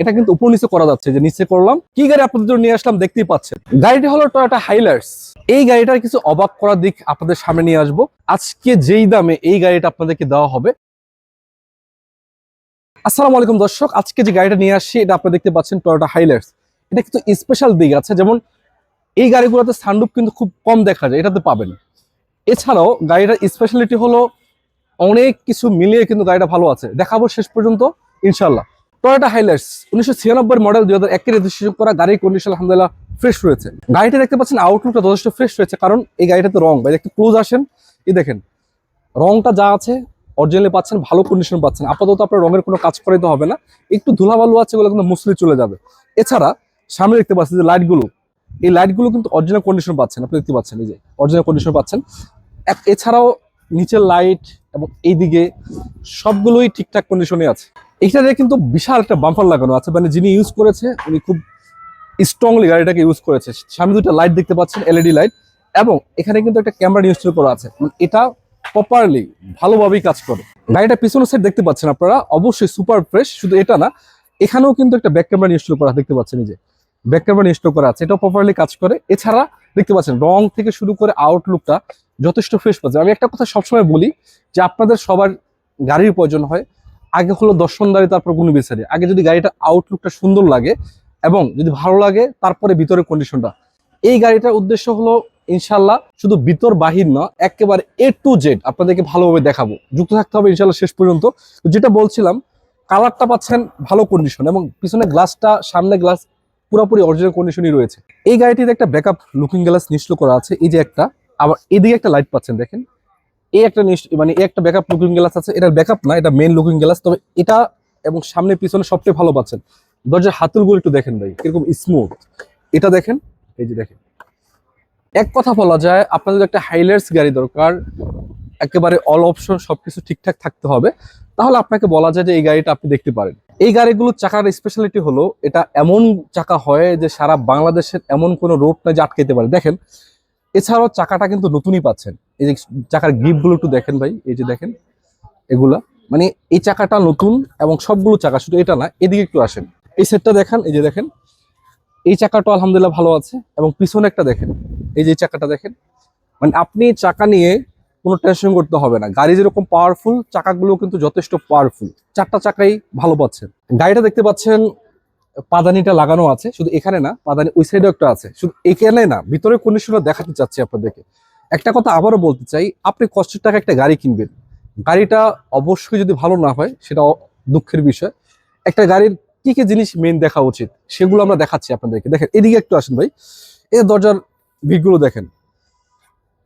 এটা কিন্তু উপর নিচে করা যাচ্ছে, যে নিচে করলাম, কি গাড়ি আপনাদের নিয়ে আসলাম দেখতেই পাচ্ছেন। গাড়িটি হলো টয়োটা হাইলার্স এই গাড়িটার কিছু অবাক করার দিক আপনাদের সামনে নিয়ে আসব। আজকে যেই দামে এই গাড়িটা আপনাদেরকে দেওয়া হবে। আসসালামু আলাইকুম দর্শক, আজকে যে গাড়িটা নিয়ে আসছি, এটা আপনারা দেখতে পাচ্ছেন টয়োটা হাইলার্স এটা কিন্তু স্পেশাল দিক আছে, যেমন এই গাড়িগুলোতে সানরুফ কিন্তু খুব কম দেখা যায়, এটাতে পাবেন। এছাড়াও গাড়িটার স্পেশালিটি হলো অনেক কিছু মিলিয়ে কিন্তু গাড়িটা ভালো আছে। দেখাবো শেষ পর্যন্ত ইনশাল্লাহ টয়োটা হাইলার্স উনিশশো ছিয়ানব্বই মডেল দুই হাজার একের রেজিস্ট্রেশন করা গাড়ির কন্ডিশন আলহামদুলিল্লাহ ফ্রেশ রয়েছে। গাড়িটা দেখতে পাচ্ছেন আউটলুকটা যথেষ্ট ফ্রেশ রয়েছে, কারণ এই গাড়িটাতে রং। ভাই, একটু ক্লোজ আসেন। এই দেখেন, রংটা যা আছে অরিজিনালি পাচ্ছেন, ভালো কন্ডিশন পাচ্ছেন। আপাতত আপনার রঙের কোনো কাজ করাইতে হবে না। একটু ধুলাবালু আছে ওগুলো কিন্তু মুসলি চলে যাবে। এছাড়া, সামনে দেখতে পাচ্ছেন যে লাইটগুলো এই লাইটগুলো কিন্তু অরিজিনাল কন্ডিশন পাচ্ছেন, আপনি দেখতে পাচ্ছেন, এই যে অরিজিনাল কন্ডিশন পাচ্ছেন। এছাড়াও, নিচের লাইট এবং এইদিকে সবগুলোই ঠিকঠাক কন্ডিশনে আছে। এইটাতে কিন্তু বিশাল একটা বাম্পার লাগানো আছে। মানে যিনি ইউজ করেছে, উনি খুব স্ট্রংলি গাড়িটাকে ইউজ করেছে। সামনে দুটো লাইট দেখতে পাচ্ছেন এলইডি লাইট এবং এখানে কিন্তু একটা ক্যামেরা ইনস্টল করা আছে। মানে এটা প্রপারলি ভালোভাবেই কাজ করে। গাড়িটা পিছনের সাইড দেখতে পাচ্ছেন আপনারা। অবশ্যই সুপার ফ্রেশ শুধু এটা না, এখানেও কিন্তু একটা ব্যাক ক্যামেরা ইনস্টল করা দেখতে পাচ্ছেন যে। ব্যাক ক্যামেরা ইনস্টল করা আছে। এটাও প্রপারলি কাজ করে। এছাড়া দেখতে পাচ্ছেন, রং থেকে শুরু করে আউটলুকটা যথেষ্ট ফ্রেশ পাচ্ছে। আমি একটা কথা সবসময় বলি যে আপনাদের সবার গাড়ির প্রয়োজন হয়। আগে হলো দর্শনদারি, তারপর গুণ বিচারি। আগে যদি গাড়িটা আউটলুকটা সুন্দর লাগে এবং যদি ভালো লাগে, তারপরে ভিতরের কন্ডিশনটা এই গাড়িটার উদ্দেশ্য হলো, ইনশাল্লাহ, শুধু ভিতর বাহির না, একেবারে এ টু জেড আপনাদেরকে ভালোভাবে দেখাবো। যুক্ত থাকতে হবে ইনশাল্লাহ শেষ পর্যন্ত। যেটা বলছিলাম কালারটা পাচ্ছেন ভালো কন্ডিশন এবং পিছনে গ্লাসটা সামনে গ্লাস পুরোপুরি অরিজিনাল কন্ডিশনই রয়েছে। এই গাড়িটিতে একটা ব্যাকআপ লুকিং গ্লাস নিশ্চল করা আছে। এই যে একটা, আবার এদিকে একটা লাইট পাচ্ছেন, দেখেন। এই একটা মানে একটা ব্যাকআপ লুকিং গ্লাস আছে, এটার ব্যাকআপ না, এটা মেন লুকিং গ্লাস তবে এটা এবং সামনে পিছনে সবচেয়ে ভালো পাচ্ছেন। দরজার হাতুলগুলো একটু দেখেন ভাই, এরকম স্মুথ এটা দেখেন, এই যে দেখেন। এক কথা বলা যায়, আপনাদের একটা হাইলাইটস গাড়ি দরকার, একেবারে অল অপশন সবকিছু ঠিকঠাক থাকতে হবে। তাহলে আপনাকে বলা যায় যে এই গাড়িটা আপনি দেখতে পারেন। এই গাড়িগুলোর চাকার স্পেশালিটি হলো, এটা এমন চাকা হয় যে সারা বাংলাদেশের এমন কোনো রোড না যে আটকাইতে পারে। দেখেন, এছাড়াও চাকাটা কিন্তু নতুনই পাচ্ছেন। এই যে চাকার গ্রিপগুলো একটু দেখেন ভাই, এই যে দেখেন, এগুলা। মানে এই চাকাটা নতুন এবং সবগুলো চাকা, শুধু এটা না, এদিকে একটু আসেন। এই সেটটা দেখেন, এই যে দেখেন, এই চাকাটা আলহামদুলিল্লাহ ভালো আছে এবং পিছনে একটা দেখেন, এই যে চাকাটা দেখেন। মানে আপনি চাকা নিয়ে কোনো টেনশন করতে হবে না। গাড়ি যেরকম পাওয়ারফুল চাকাগুলো কিন্তু যথেষ্ট পাওয়ারফুল চারটা চাকাই ভালো পাচ্ছেন। গাড়িটা দেখতে পাচ্ছেন, পাদানিটা লাগানো আছে, শুধু এখানে না, পাদানি ওই সাইডেও একটা আছে। শুধু এখানে না ভিতরে কন্ডিশনার দেখাতে চাচ্ছি আপনাদেরকে। একটা কথা আবারও বলতে চাই, আপনি কষ্টের টাকা একটা গাড়ি কিনবেন। গাড়িটা অবশ্যই যদি ভালো না হয়, সেটা দুঃখের বিষয়। একটা গাড়ির কি কি জিনিস মেন দেখা উচিত, সেগুলো আমরা দেখাচ্ছি আপনাদেরকে। দেখেন, এদিকে একটু আসেন ভাই। এই দরজার ভিড়গুলো দেখেন।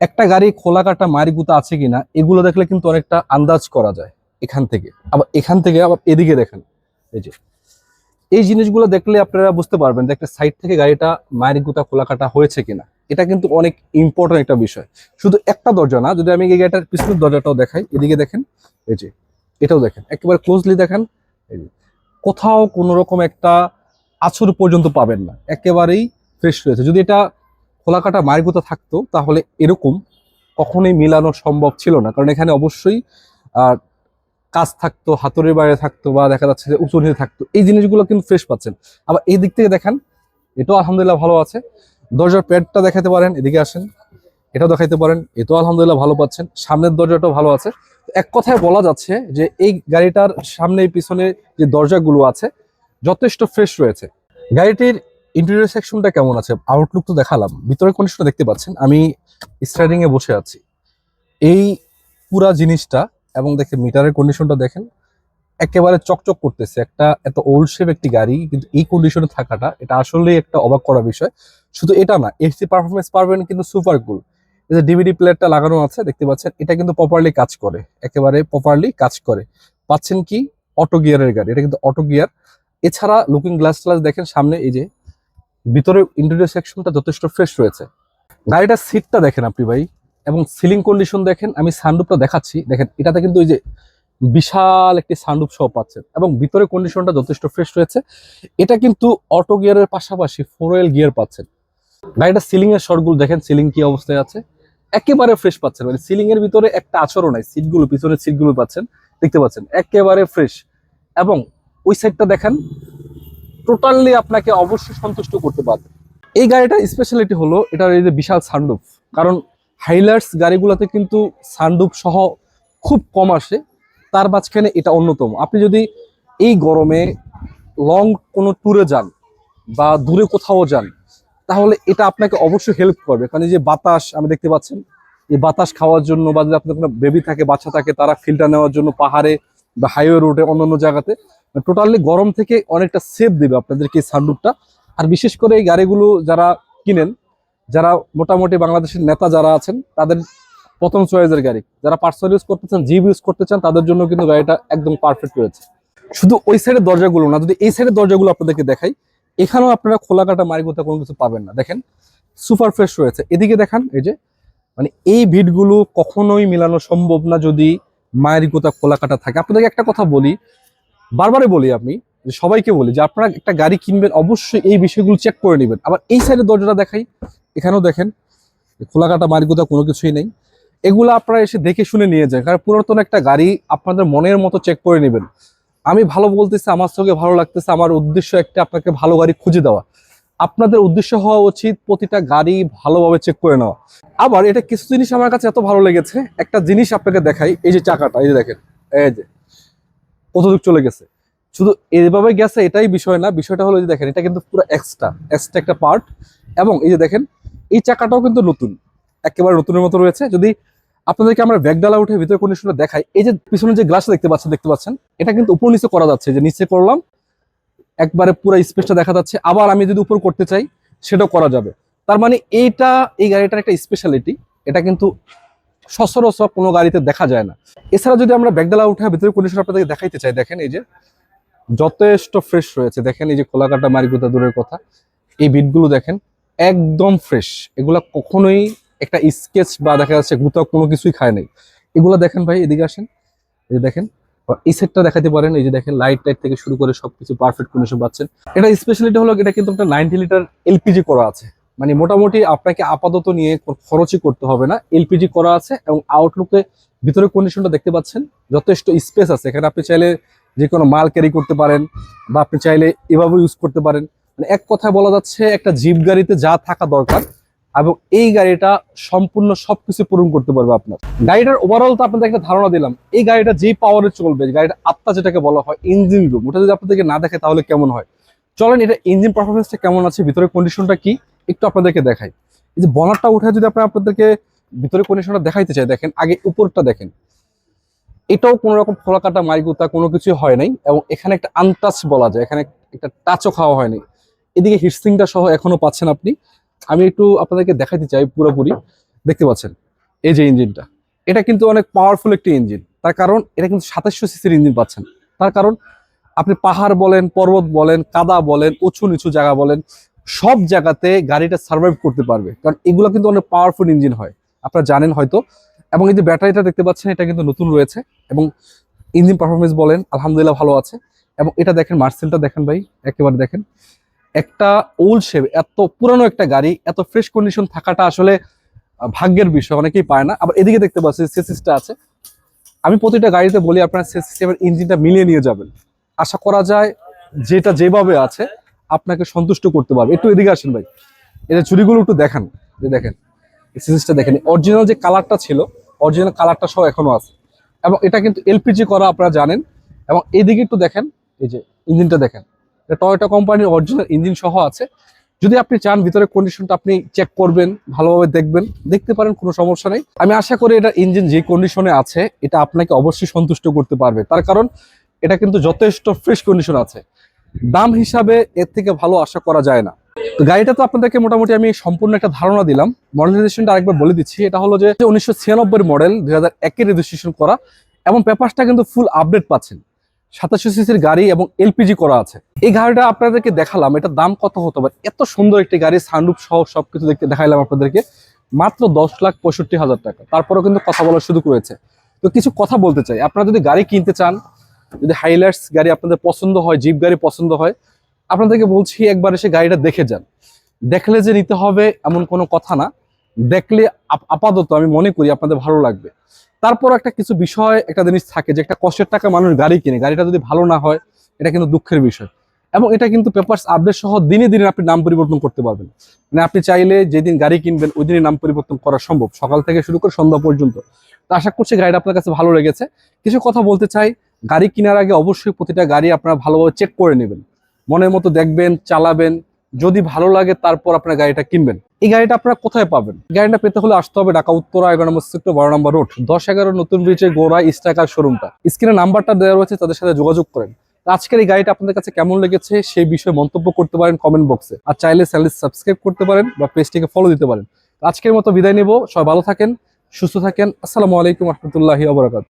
একটা গাড়ি খোলা কাটা মারি গুতা আছে কিনা, এগুলো দেখলে কিন্তু অনেকটা আন্দাজ করা যায় এখান থেকে। আবার এখান থেকে আবার এদিকে দেখেন, এই যে। এই জিনিসগুলো দেখলে আপনারা বুঝতে পারবেন যে একটা সাইড থেকে গাড়িটা মারি গুতা খোলা কাটা হয়েছে কিনা। এটা কিন্তু অনেক ইম্পর্টেন্ট একটা বিষয়। শুধু একটা দরজা না, যদি আমি এই গাড়িটার পিছনের দরজাটাও দেখাই, এদিকে দেখেন, এই যে, এটাও দেখেন, একেবারে ক্লোজলি দেখেন, এই কোথাও কোনো রকম একটা আছর পর্যন্ত পাবেন না, একেবারেই ফ্রেশ রয়েছে। যদি এটা খোলা কাটা মারগুতা থাকতো, তাহলে এরকম কখনোই মিলানো সম্ভব ছিল না, কারণ এখানে অবশ্যই কাজ থাকতো, হাতুড়ির বাইরে থাকতো বা দেখা যাচ্ছে যে উঁচু নিচে থাকতো, এই জিনিসগুলো কিন্তু ফ্রেশ পাচ্ছেন। আবার এই দিক থেকে দেখেন, এটাও আলহামদুলিল্লাহ ভালো আছে। দরজার প্যাডটা দেখাতে পারেন, এদিকে আসেন। এটাও দেখাইতে পারেন এটাও আলহামদুলিল্লাহ ভালো পাচ্ছেন। সামনের দরজাটাও ভালো আছে। এক কথায় বলা যাচ্ছে যে এই গাড়িটার সামনে পিছনে যে দরজাগুলো আছে, যথেষ্ট ফ্রেশ রয়েছে। গাড়িটির ইন্টেরিয়র সেকশনটা কেমন আছে? আউটলুক তো দেখালাম। ভিতরের কন্ডিশনটা দেখতে পাচ্ছেন। আমি স্টার্টিং এ বসে আছি। এই পুরা জিনিসটা এবং দেখে মিটারের কন্ডিশনটা দেখেন, একেবারে চকচক করতেছে। একটা এত ওল্ড শেপ একটি গাড়ি, কিন্তু এই কন্ডিশনে থাকাটা, এটা আসলেই একটা অবাক করা বিষয়। শুধু এটা না, এসি পারফরমেন্স পারবেন কিন্তু সুপার কুল এই যে ডিভিডি প্লেয়ারটা লাগানো আছে, দেখতে পাচ্ছেন, এটা কিন্তু প্রপারলি কাজ করে, একেবারে প্রপারলি কাজ করে। পাচ্ছেন কি? অটো গিয়ারের গাড়ি, এটা কিন্তু অটো গিয়ার এছাড়া লুকিং গ্লাস ট্লাস দেখেন সামনে, এই যে ভিতরে ইন্টেরিয়র সেকশনটা যথেষ্ট ফ্রেশ রয়েছে। গাড়িটার সিটটা দেখেন আপনি ভাই, এবং সিলিং কন্ডিশন দেখেন, আমি সানরুফটা দেখাচ্ছি। দেখেন, এটাতে কিন্তু ওই যে বিশাল একটি সানরুফ সহ পাচ্ছেন, এবং ভিতরে কন্ডিশনটা যথেষ্ট ফ্রেশ রয়েছে। এটা কিন্তু অটো গিয়ারের পাশাপাশি ফোর গিয়ার পাচ্ছেন। গাড়িটা সিলিং এর শর্টগুলো দেখেন সিলিং কি অবস্থায় আছে? একেবারে ফ্রেশ পাচ্ছেন। মানে সিলিং এর ভিতরে একটা আচরণ নাই সিটগুলো পিছনের সিটগুলো পাচ্ছেন। দেখতে পাচ্ছেন, একেবারে ফ্রেশ এবং ওই সাইডটা দেখেন টোটালি আপনাকে অবশ্যই সন্তুষ্ট করতে পারবে। এই গাড়িটার স্পেশালিটি হলো, এটার এই যে বিশাল সানরুফ কারণ হাইলার্স গাড়িগুলোতে কিন্তু সানরুফ সহ খুব কম আসে, তার মাঝখানে এটা অন্যতম। আপনি যদি এই গরমে লং কোনো ট্যুরে যান বা দূরে কোথাও যান তাহলে এটা আপনাকে অবশ্যই হেল্প করবে। কারণ যে বাতাস আমি দেখতে পাচ্ছেন, এই বাতাস খাওয়ার জন্য বা যদি আপনার কোনো বেবি থাকে, বাচ্চা থাকে, তারা ফিল্টার নেওয়ার জন্য পাহাড়ে বা হাইওয়ে রোডে অন্যান্য জায়গাতে টোটালি গরম থেকে অনেকটা সেফ দিবে আপনাদেরকে এই সানরুফটা আর বিশেষ করে এই গাড়িগুলো যারা কিনেন, যারা মোটামুটি বাংলাদেশের নেতা যারা আছেন, তাদের প্রথম চয়েসের গাড়ি। যারা পার্সোনাল ইউজ করতে চান জিপ ইউজ করতে চান, তাদের জন্য কিন্তু গাড়িটা একদম পারফেক্ট রয়েছে। শুধু ওই সাইডের দরজাগুলো না, যদি এই সাইডের দরজাগুলো আপনাদেরকে দেখাই এখানেও আপনারা খোলা কাটা মারিগোতা কোনো কিছু পাবেন না। দেখেন সুপার ফ্রেশ রয়েছে। এদিকে দেখান, এই যে মানে এই ভিটগুলো কখনোই মেলানো সম্ভব না যদি মায়ের গোতা খোলা কাটা থাকে। আপনাদেরকে একটা কথা বলি, বারবারই বলি আমি সবাইকে বলি যে আপনারা একটা গাড়ি কিনবেন, অবশ্যই এই বিষয়গুলো চেক করে নেবেন। আবার এই সাইডের দরজাটা দেখাই, এখানেও দেখেন খোলা কাটা মায়ের গোতা কোনো কিছুই নেই। এগুলো আপনারা এসে দেখে শুনে নিয়ে যান, কারণ পুরাতন একটা গাড়ি আপনাদের মনের মতো চেক করে নেবেন। আমি ভালো বলতেছি, আমার চোখে ভালো লাগতেছে, আমার উদ্দেশ্য একটা আপনাকে ভালো গাড়ি খুঁজে দেওয়া। আপনাদের উদ্দেশ্য হওয়া উচিত প্রতিটা গাড়ি ভালোভাবে চেক করে নেওয়া। আবার এটা কিছু জিনিস আমার কাছে এত ভালো লেগেছে, একটা জিনিস আপনাকে দেখাই, এই যে চাকাটা, এই যে দেখেন, এই যে, কতদূর চলে গেছে। শুধু এইভাবে গেছে এটাই বিষয় না, বিষয়টা হলো যে দেখেন, এটা কিন্তু পুরো এক্সট্রা এক্সট্রা একটা পার্ট এবং এই যে দেখেন, এই চাকাটাও কিন্তু নতুন, একেবারে নতুনের মতো রয়েছে। যদি আপনাদেরকে আমরা ব্যাগডালা উঠে ভিতরে কন্ডিশনটা দেখাই। এই যে পিছনে যে গ্লাস দেখতে পাচ্ছেন দেখতে পাচ্ছেন? এটা কিন্তু উপর নিচে করা যাচ্ছে যে নিচে করলাম, একবারে পুরো স্পেসটা দেখা যাচ্ছে। আবার আমি যদি উপর করতে চাই, সেটাও করা যাবে। তার মানে এইটা, এই গাড়িটার একটা স্পেশালিটি এটা কিন্তু সচরাচর কোনো গাড়িতে দেখা যায় না। এছাড়া যদি আমরা ব্যাগডালা উঠে ভিতরে কন্ডিশন আপনাদেরকে দেখাইতে চাই, দেখেন এই যে যথেষ্ট ফ্রেশ রয়েছে। দেখেন এই যে খোলাকাটা মারিগুতা দূরের কথা। এই বিটগুলো দেখেন, একদম ফ্রেশ এগুলা কখনোই একটা স্কেচ বা দেখা যাচ্ছে গুতা কোনো কিছুই খায় নাই। এগুলা দেখেন ভাই, এদিকে আসেন। এই দেখেন এই সেটটা দেখাতে পারেন। এই যে দেখেন লাইট টাইট থেকে শুরু করে সবকিছু পারফেক্ট কন্ডিশন পাচ্ছেন। এটা স্পেশালিটি হলো এটা কিন্তু একটা নাইনটি লিটার এলপিজি করা আছে। মানে মোটামুটি আপনাকে আপাতত নিয়ে খরচই করতে হবে না। এলপিজি করা আছে এবং আউটলুকে ভিতরে কন্ডিশনটা দেখতে পাচ্ছেন। যথেষ্ট স্পেস আছে। এখানে আপনি চাইলে যে কোনো মাল ক্যারি করতে পারেন বা আপনি চাইলে এভাবে ইউজ করতে পারেন। মানে এক কথায় বলা যাচ্ছে একটা জিপ গাড়িতে যা থাকা দরকার এবং এই গাড়িটা সম্পূর্ণ সবকিছু পূরণ করতে পারবে আপনার। গাড়িটার ওভারঅল তো আপনাদের একটা ধারণা দিলাম, এই গাড়িটা যেই পাওয়ারে চলবে গাড়িটা আত্মা যেটাকে বলা হয় ইঞ্জিন রুম ওটা যদি আপনাদেরকে না দেখে তাহলে কেমন হয়? চলেন এটা ইঞ্জিন পারফরমেন্সটা কেমন আছে ভিতরে কন্ডিশনটা কি, একটু আপনাদেরকে দেখাই। এই যে বনারটা উঠে যদি আপনি আপনাদেরকে ভিতরে কন্ডিশনটা দেখাইতে চাই, দেখেন আগে উপরটা দেখেন। এটাও কোনো রকম ফোলা কাটা মাইগুতা কোনো কিছু হয় নাই এবং এখানে একটা আনটাচ বলা যায়, এখানে একটা টাচও খাওয়া হয়নি। এদিকে হিটসিংটা সহ এখনও পাচ্ছেন আপনি। আমি একটু আপনাদেরকে দেখাইতে চাই পুরোপুরি। দেখতে পাচ্ছেন, এই যে ইঞ্জিনটা। এটা কিন্তু অনেক পাওয়ারফুল একটি ইঞ্জিন। তার কারণ এটা কিন্তু সাতাশশো সিসির ইঞ্জিন পাচ্ছেন। তার কারণ আপনি পাহাড় বলেন, পর্বত বলেন, কাদা বলেন, উঁচু নিচু জায়গা বলেন, সব জায়গাতে গাড়িটা সার্ভাইভ করতে পারবে। কারণ এগুলো কিন্তু অনেক পাওয়ারফুল ইঞ্জিন হয়। আপনারা জানেন হয়তো। এবং এই যে ব্যাটারিটা দেখতে পাচ্ছেন, এটা কিন্তু নতুন রয়েছে। এবং ইঞ্জিন পারফরমেন্স বলেন, আলহামদুলিল্লাহ ভালো আছে। এবং এটা দেখেন মার্সেলটা দেখেন ভাই, একেবারে দেখেন। একটা ওল্ড শেপ এত পুরানো একটা গাড়ি, এত ফ্রেশ কন্ডিশন থাকাটা আসলে ভাগ্যের বিষয়, অনেকেই পায় না। আবার এদিকে দেখতে পাচ্ছি সেসিসটা আছে। আমি প্রতিটা গাড়িতে বলি, আপনার সিস্টেমের ইঞ্জিনটা মিলিয়ে নিয়ে যাবেন। আশা করা যায়, যেটা যেভাবে আছে, আপনাকে সন্তুষ্ট করতে পারবে। একটু এদিকে আসেন ভাই। এটা চুরিগুলো একটু দেখান যে দেখেন সিসিসটা দেখেন। অরিজিনাল যে কালারটা ছিল অরিজিনাল কালারটা সহ এখনও আছে। এবং এটা কিন্তু এলপিজি করা আপনারা জানেন। এবং এদিকে একটু দেখেন, এই যে ইঞ্জিনটা দেখেন। টয়োটা কোম্পানির অরিজিনাল ইঞ্জিন সহ আছে। যদি আপনি চান ভিতরে কন্ডিশনটা আপনি চেক করবেন, ভালোভাবে দেখবেন, দেখতে পারেন, কোনো সমস্যা নেই। আমি আশা করি এটা ইঞ্জিন যে কন্ডিশনে আছে, এটা আপনাকে অবশ্যই সন্তুষ্ট করতে পারবে। তার কারণ, এটা কিন্তু যথেষ্ট ফ্রেশ কন্ডিশন আছে। দাম হিসাবে এর থেকে ভালো আশা করা যায় না। তো গাড়িটা তো আপনাদেরকে মোটামুটি আমি সম্পূর্ণ একটা ধারণা দিলাম। মডেলাইজেশনটা আরেকবার বলে দিচ্ছি। এটা হলো যে, উনিশশো ছিয়ানব্বই মডেল দুই হাজার একের রেজিস্ট্রেশন করা। এবং পেপারসটা কিন্তু ফুল আপডেট পাচ্ছেন। সাতাশি সিসির গাড়ি এবং এলপিজি করা আছে। এই গাড়িটা আপনাদেরকে দেখালাম, এটার দাম কত হতে পারে এত সুন্দর একটি গাড়ি সানরুপ সহ সবকিছু দেখতে দেখাইলাম আপনাদেরকে, মাত্র দশ লাখ পঁয়ষট্টি হাজার টাকা। তারপরেও কিন্তু কথা বলার সুযোগ রয়েছে। তো কিছু কথা বলতে চাই, আপনারা যদি গাড়ি কিনতে চান, যদি হাইলাইটস গাড়ি আপনাদের পছন্দ হয়, জিপ গাড়ি পছন্দ হয়, আপনাদেরকে বলছি একবার এসে গাড়িটা দেখে যান। দেখলে যে নিতে হবে এমন কোনো কথা না। দেখলে আপাতত আমি মনে করি আপনাদের ভালো লাগবে। তারপর একটা কিছু বিষয়, একটা জিনিস থাকে যে একটা কষ্টের টাকা মানুষ গাড়ি কিনে, গাড়িটা যদি ভালো না হয়, এটা কিন্তু দুঃখের বিষয়। এবং এটা কিন্তু পেপারস আপডেট সহ দিনে দিনে আপনি নাম পরিবর্তন করতে পারবেন। মানে আপনি চাইলে যেদিন গাড়ি কিনবেন ওই দিনই নাম পরিবর্তন করা সম্ভব। সকাল থেকে শুরু করে সন্ধ্যা পর্যন্ত। তো আশা করছি গাড়িটা আপনার কাছে ভালো লেগেছে। কিছু কথা বলতে চাই, গাড়ি কেনার আগে অবশ্যই প্রতিটা গাড়ি আপনারা ভালোভাবে চেক করে নেবেন। মনের মতো দেখবেন, চালাবেন যদি ভালো লাগে, তারপর আপনার গাড়িটা কিনবেন। এই গাড়িটা আপনারা কোথায় পাবেন? গাড়িটা পেতে হলে আসতে হবে ঢাকা, উত্তরা, এগারো নম্বর সেক্টর বারো নম্বর রোড দশ এগারো নতুন ব্রিজের গোড়া ইস্টাকার শোরুমটা স্ক্রিনে নাম্বারটা দেওয়া রয়েছে, তাদের সাথে যোগাযোগ করেন। আজকের এই গাড়িটা আপনাদের কাছে কেমন লেগেছে, সেই বিষয়ে মন্তব্য করতে পারেন কমেন্ট বক্সে আর চাইলে চ্যানেল সাবস্ক্রাইব করতে পারেন বা পেজটিকে ফলো দিতে পারেন। আজকের মতো বিদায় নেব, সবাই ভালো থাকেন, সুস্থ থাকেন। আসসালামু আলাইকুম রহমতুল্লাহি আবরাকাত